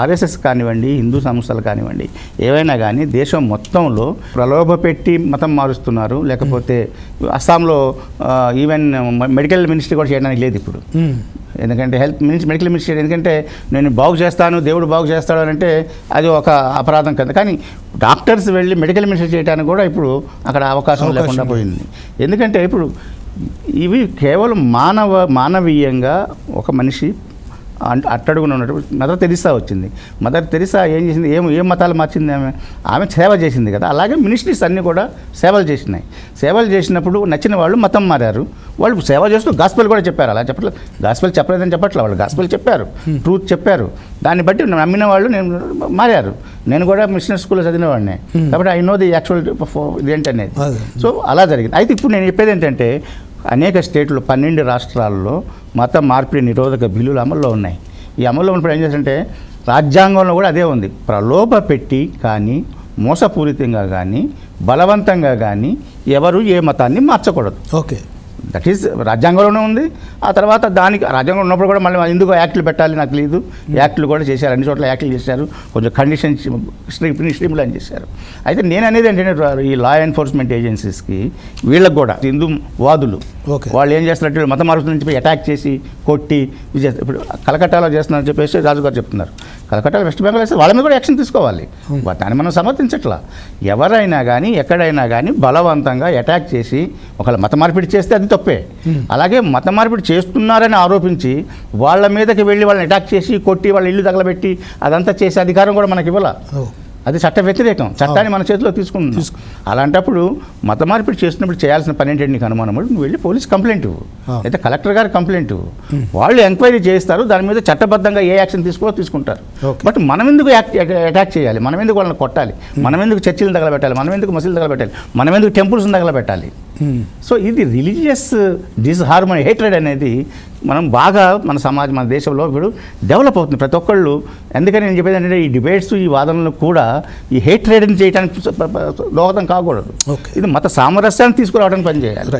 RSS కానివ్వండి హిందూ సంస్థలు కానివ్వండి ఏవైనా కానీ దేశం మొత్తంలో ప్రలోభ పెట్టి మతం మారుస్తున్నారు. లేకపోతే అస్సాంలో ఈవెన్ మెడికల్ మినిస్ట్రీ కూడా చేయడానికి లేదు ఇప్పుడు. ఎందుకంటే హెల్త్ మినిస్ట్రీ మెడికల్ మినిస్ట్రీ ఎందుకంటే నేను బాగు చేస్తాను దేవుడు బాగు చేస్తాడు అని అంటే అది ఒక అపరాధం కదా. కానీ డాక్టర్స్ వెళ్ళి మెడికల్ మినిస్ట్రీ చేయడానికి కూడా ఇప్పుడు అక్కడ అవకాశం లేకుండా. పోయింది. ఎందుకంటే ఇప్పుడు ఇవి కేవలం మానవ మానవీయంగా ఒక మనిషి అట్టడుగున ఉన్నట్టు మదర్ తెరిసా వచ్చింది. మదర్ తెరిసా ఏం చేసింది? ఏం ఏం మతాలు మార్చింది ఆమె? ఆమె సేవ చేసింది కదా. అలాగే మినిస్ట్రీస్ అన్నీ కూడా సేవలు చేసినాయి. సేవలు చేసినప్పుడు నచ్చిన వాళ్ళు మతం మారారు. వాళ్ళు సేవ చేస్తూ గాస్పెల్ కూడా చెప్పారు. అలా చెప్పట్లేదు గాస్పెల్ చెప్పలేదని చెప్పట్లేదు వాళ్ళు గాస్పెల్ చెప్పారు. ట్రూత్ చెప్పారు. దాన్ని బట్టి నమ్మిన వాళ్ళు నేను మారారు. నేను కూడా మిషనరీ స్కూల్లో చదివినవాడిని కాబట్టి ఐ నో ది యాక్చువల్ ఇదేంటనేది. సో అలా జరిగింది. అయితే ఇప్పుడు నేను చెప్పేది ఏంటంటే అనేక స్టేట్లు పన్నెండు రాష్ట్రాల్లో మత మార్పిడి నిరోధక బిల్లులు అమల్లో ఉన్నాయి. ఈ అమల్లో ఉన్నప్పుడు ఏం చేస్తుంటే రాజ్యాంగంలో కూడా అదే ఉంది. ప్రలోభ పెట్టి కానీ మోసపూరితంగా కానీ బలవంతంగా కానీ ఎవరు ఏ మతాన్ని మార్చకూడదు. ఓకే. దట్ ఈస్ రాజ్యాంగంలోనే ఉంది. ఆ తర్వాత దానికి రాజ్యాంగం ఉన్నప్పుడు కూడా మళ్ళీ ఎందుకు యాక్ట్లు పెట్టాలి నాకు లేదు. యాక్ట్లు కూడా చేశారు అన్ని చోట్ల యాక్ట్లు చేశారు. కొంచెం కండిషన్ స్ట్రీమ్ స్ట్రీమ్ లైన్ చేశారు. అయితే నేను అనేది ఏంటంటే ఈ లా ఎన్ఫోర్స్మెంట్ ఏజెన్సీస్కి వీళ్ళకి కూడా హిందూ వాదులు ఓకే. వాళ్ళు ఏం చేస్తున్నట్టు మత మార్పు నుంచి అటాక్ చేసి కొట్టి. ఇప్పుడు కలకట్టాలో చేస్తున్నారని చెప్పేసి రాజు గారు చెప్తున్నారు. కలకట్టాలో వెస్ట్ బెంగాల్ వేస్తే వాళ్ళ మీద కూడా యాక్షన్ తీసుకోవాలి. దాన్ని మనం సమర్థించట్లా. ఎవరైనా కానీ ఎక్కడైనా కానీ బలవంతంగా అటాక్ చేసి ఒకవేళ మత మార్పిడి చేస్తే అది తప్పే. అలాగే మత మార్పిడి చేస్తున్నారని ఆరోపించి వాళ్ళ మీదకి వెళ్ళి వాళ్ళని అటాక్ చేసి కొట్టి వాళ్ళ ఇల్లు తగలబెట్టి అదంతా చేసే అధికారం కూడా మనకి ఇవ్వాల? అది చట్ట వ్యతిరేకం. చట్టాన్ని మన చేతిలో తీసుకుంది. అలాంటప్పుడు మత మార్పిడి చేస్తున్నప్పుడు చేయాల్సిన పని ఏంటంటే నీకు అనుమానం? నువ్వు వెళ్ళి పోలీస్ కంప్లైంట్ ఇవ్వు. అయితే కలెక్టర్ గారు కంప్లైంట్ ఇవ్వు. వాళ్ళు ఎంక్వైరీ చేస్తారు దాని మీద చట్టబద్ధంగా ఏ యాక్షన్ తీసుకోవాలో తీసుకుంటారు. బట్ మనం ఎందుకు అటాక్ చేయాలి? మనం ఎందుకు వాళ్ళని కొట్టాలి? మనం ఎందుకు చర్చిలను తగలబెట్టాలి? మనం ఎందుకు మసీదులు తగలబెట్టాలి? మనం ఎందుకు టెంపుల్స్ని తగలబెట్టాలి. సో ఇది రిలీజియస్ డిస్హార్మనీ హేట్రెడ్ అనేది మనం బాగా మన సమాజం మన దేశంలో ఇప్పుడు డెవలప్ అవుతుంది ప్రతి ఒక్కళ్ళు. ఎందుకని నేను చెప్పేది ఏంటంటే ఈ డిబేట్స్ ఈ వాదనలు కూడా ఈ హేట్రెడ్ని చేయడానికి దోహదం కాకూడదు. ఇది మత సామరస్యాన్ని తీసుకురావడానికి పనిచేయాలి.